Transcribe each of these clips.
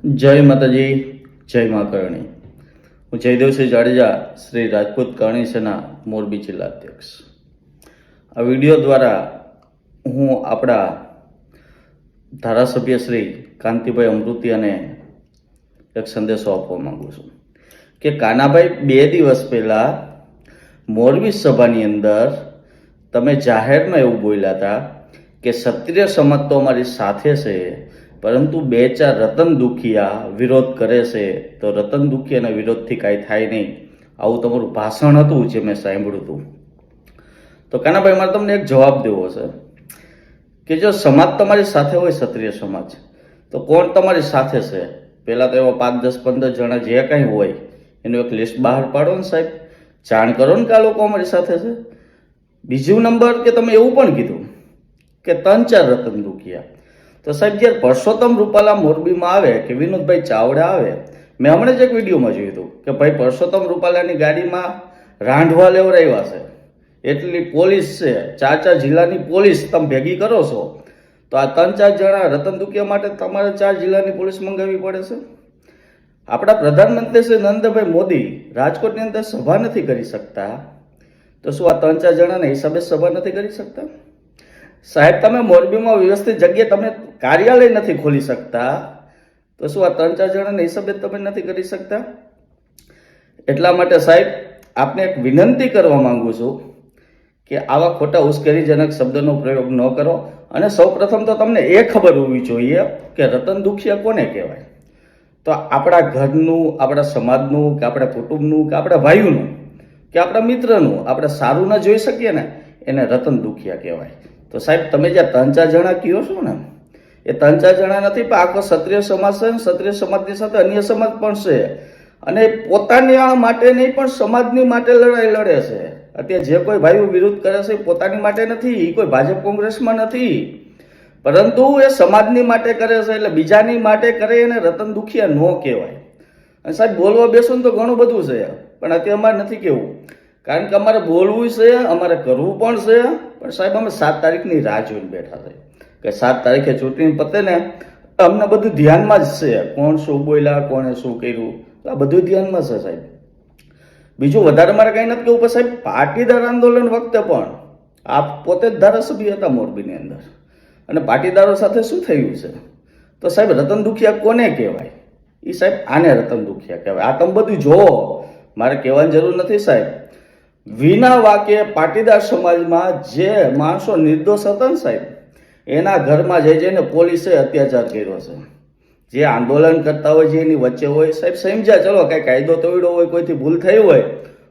જય માતાજી, જય મા કરણી. હું જયદેવસિંહ જાડેજા, શ્રી રાજપૂત કરણી સેના મોરબી જિલ્લા અધ્યક્ષ. આ વીડિયો દ્વારા હું આપણા ધારાસભ્ય શ્રી કાંતિભાઈ અમૃતિ અને એક સંદેશો આપવા માંગુ છું કે કાનાભાઈ, બે દિવસ પહેલાં મોરબી સભાની અંદર તમે જાહેરમાં એવું બોલ્યા હતા કે ક્ષત્રિય સમાજ તો અમારી સાથે છે પરંતુ બે ચાર રતન દુખિયા વિરોધ કરે છે, તો રતન દુખિયાના વિરોધથી કાંઈ થાય નહીં. આવું તમારું ભાષણ હતું જે મેં સાંભળ્યું હતું. તો કાનાભાઈ, મારે તમને એક જવાબ દેવો છે કે જો સમાજ તમારી સાથે હોય ક્ષત્રિય સમાજ, તો કોણ તમારી સાથે છે? પહેલાં તો એવા પાંચ, દસ, પંદર જણા જે કાંઈ હોય, એનું એક લિસ્ટ બહાર પાડો ને સાહેબ. જાણ કરો ને કે આ લોકો અમારી સાથે છે. બીજું નંબર કે તમે એવું પણ કીધું કે ત્રણ ચાર રતન દુખિયા તો સાહેબ, જ્યારે પરસોત્તમ રૂપાલા મોરબીમાં આવે કે વિનોદભાઈ ચાવડા આવે, મેં હમણાં જ એક વિડીયોમાં જોયું હતું કે ભાઈ પરસોત્તમ રૂપાલાની ગાડીમાં રાંઢવા લેવડાવ્યા છે. એટલી પોલીસ છે ચાર ચાર જિલ્લાની પોલીસ તમે ભેગી કરો છો. તો આ ત્રણ ચાર જણા રતન દુખિયા માટે તમારે ચાર જિલ્લાની પોલીસ મંગાવવી પડે છે. આપણા પ્રધાનમંત્રી શ્રી નરેન્દ્રભાઈ મોદી રાજકોટની અંદર સભા નથી કરી શકતા. તો શું આ ત્રણ ચાર જણાના હિસાબે સભા નથી કરી શકતા? સાહેબ, તમે મોરબીમાં વ્યવસ્થિત જગ્યાએ તમે કાર્યાલય નથી ખોલી શકતા. તો શું આ ત્રણ ચાર જણાને હિસાબે તમે નથી કરી શકતા? એટલા માટે સાહેબ, આપને એક વિનંતી કરવા માંગુ છું કે આવા ખોટા ઉશ્કેરીજનક શબ્દનો પ્રયોગ ન કરો. અને સૌપ્રથમ તો તમને એ ખબર હોવી જોઈએ કે રતન દુખિયા કોને કહેવાય? તો આપણા ઘરનું, આપણા સમાજનું, કે આપણા કુટુંબનું, કે આપણા ભાઈઓનું, કે આપણા મિત્રનું આપણે સારું ન જોઈ શકીએ ને, એને રતન દુખિયા કહેવાય. તો સાહેબ, તમે જ્યાં ત્રણ ચાર જણા કહો છો ને, એ ત્રણ ચાર જણા નથી, પણ આખો ક્ષત્રિય સમાજ છે ક્ષત્રિય સમાજની સાથે અન્ય સમાજ પણ છે. અને પોતાની માટે નહીં, પણ સમાજની માટે લડાઈ લડે છે. અત્યારે જે કોઈ ભાઈઓ વિરોધ કરે છે એ પોતાની માટે નથી એ કોઈ ભાજપ કોંગ્રેસમાં નથી. પરંતુ એ સમાજની માટે કરે છે, એટલે બીજાની માટે કરે એને રતન દુખિયા ન કહેવાય. અને સાહેબ, બોલવા બેસો ને તો ઘણું બધું છે, પણ અત્યારે અમારે નથી કેવું કારણ કે અમારે બોલવું છે, અમારે કરવું પણ છે, પણ સાહેબ અમે સાત તારીખની રાહ જોઈને બેઠા છે. કે સાત તારીખે ચૂંટણી પતે ને, અમને બધું ધ્યાનમાં જ છે. કોણ શું બોલ્યા, કોણે શું કર્યું? આ બધું ધ્યાનમાં છે સાહેબ. બીજું વધારે મારે કંઈ નથી કહેવું, પણ સાહેબ, પાટીદાર આંદોલન વખતે પણ આપ પોતે જ ધારાસભ્ય હતા મોરબીની અંદર. અને પાટીદારો સાથે શું થયું છે? તો સાહેબ, રતન દુખિયા કોને કહેવાય? એ સાહેબ, આને રતન દુખિયા કહેવાય? આ તમે બધું જોવો મારે કહેવાની જરૂર નથી સાહેબ. વિના વાક્ય પાટીદાર સમાજમાં જે માણસો નિર્દોષ હતા ને સાહેબ, એના ઘરમાં જઈ જઈને પોલીસે અત્યાચાર કર્યો છે. જે આંદોલન કરતા હોય, જે એની વચ્ચે હોય, સાહેબ, સમજ્યા, ચલો, કાંઈ કાયદો તોડ્યો હોય, કોઈથી ભૂલ થઈ હોય,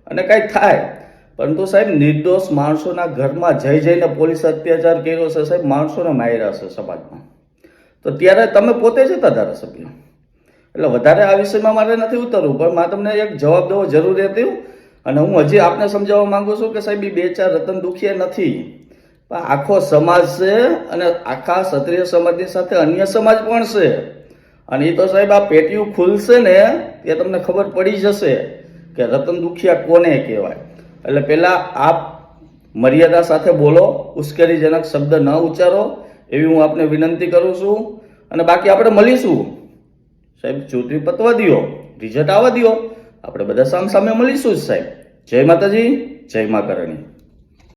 અને કાંઈક થાય. પરંતુ સાહેબ, નિર્દોષ માણસોના ઘરમાં જઈ જઈને પોલીસ અત્યાચાર કર્યો છે, સાહેબ, માણસોને માર્યા છે સમાજમાં. તો ત્યારે તમે પોતે જ હતા ધારાસભ્ય. એટલે વધારે આ વિષયમાં મારે નથી ઉતરવું, પણ મારે તમને એક જવાબ દેવો જરૂરી હતી. અને હું હજી આપને સમજાવવા માંગુ છું કે સાહેબ એ બે ચાર રતન દુખિયા નથી. પણ આખો સમાજ છે અને આખા ક્ષત્રિય સમાજની સાથે અન્ય સમાજ પણ છે. અને એ તો સાહેબ, આ પેટીયું ખુલશે ને તે તમને ખબર પડી જશે કે રતન દુખિયા કોને કહેવાય. એટલે પહેલાં આપ મર્યાદા સાથે બોલો, ઉશ્કેરીજનક શબ્દ ન ઉચ્ચારો, એવી હું આપને વિનંતી કરું છું. અને બાકી આપણે મળીશું. સાહેબ ચૂંટણી પતવા દો રિઝલ્ટ આવવા દો આપણે બધા સામ સામે મળીશું જ, સાહેબ. જય માતાજી જય મા કરણી.